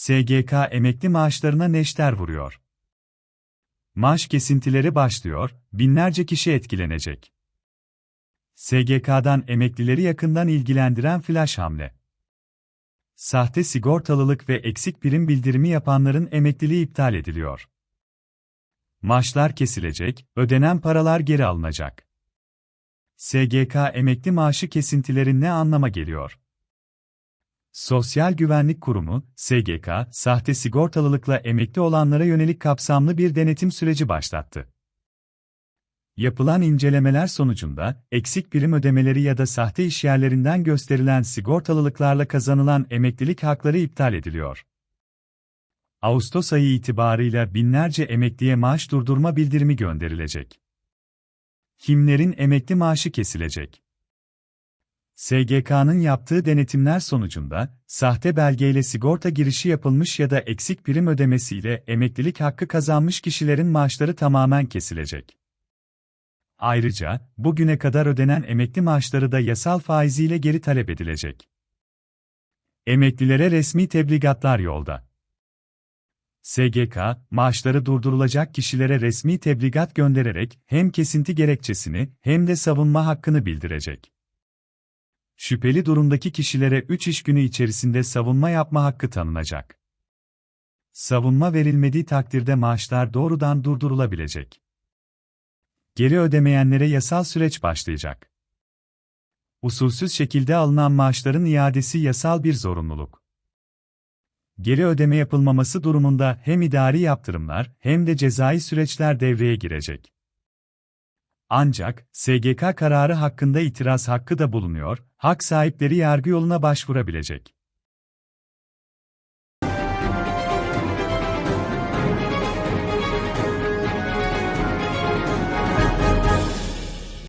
SGK emekli maaşlarına neşter vuruyor. Maaş kesintileri başlıyor, binlerce kişi etkilenecek. SGK'dan emeklileri yakından ilgilendiren flash hamle. Sahte sigortalılık ve eksik prim bildirimi yapanların emekliliği iptal ediliyor. Maaşlar kesilecek, ödenen paralar geri alınacak. SGK emekli maaşı kesintileri ne anlama geliyor? Sosyal Güvenlik Kurumu, SGK, sahte sigortalılıkla emekli olanlara yönelik kapsamlı bir denetim süreci başlattı. Yapılan incelemeler sonucunda, eksik prim ödemeleri ya da sahte işyerlerinden gösterilen sigortalılıklarla kazanılan emeklilik hakları iptal ediliyor. Ağustos ayı itibarıyla binlerce emekliye maaş durdurma bildirimi gönderilecek. Kimlerin emekli maaşı kesilecek? SGK'nın yaptığı denetimler sonucunda, sahte belgeyle sigorta girişi yapılmış ya da eksik prim ödemesiyle emeklilik hakkı kazanmış kişilerin maaşları tamamen kesilecek. Ayrıca, bugüne kadar ödenen emekli maaşları da yasal faiziyle geri talep edilecek. Emeklilere resmi tebligatlar yolda. SGK, maaşları durdurulacak kişilere resmi tebligat göndererek hem kesinti gerekçesini hem de savunma hakkını bildirecek. Şüpheli durumdaki kişilere 3 iş günü içerisinde savunma yapma hakkı tanınacak. Savunma verilmediği takdirde maaşlar doğrudan durdurulabilecek. Geri ödemeyenlere yasal süreç başlayacak. Usulsüz şekilde alınan maaşların iadesi yasal bir zorunluluk. Geri ödeme yapılmaması durumunda hem idari yaptırımlar hem de cezai süreçler devreye girecek. Ancak, SGK kararı hakkında itiraz hakkı da bulunuyor, hak sahipleri yargı yoluna başvurabilecek.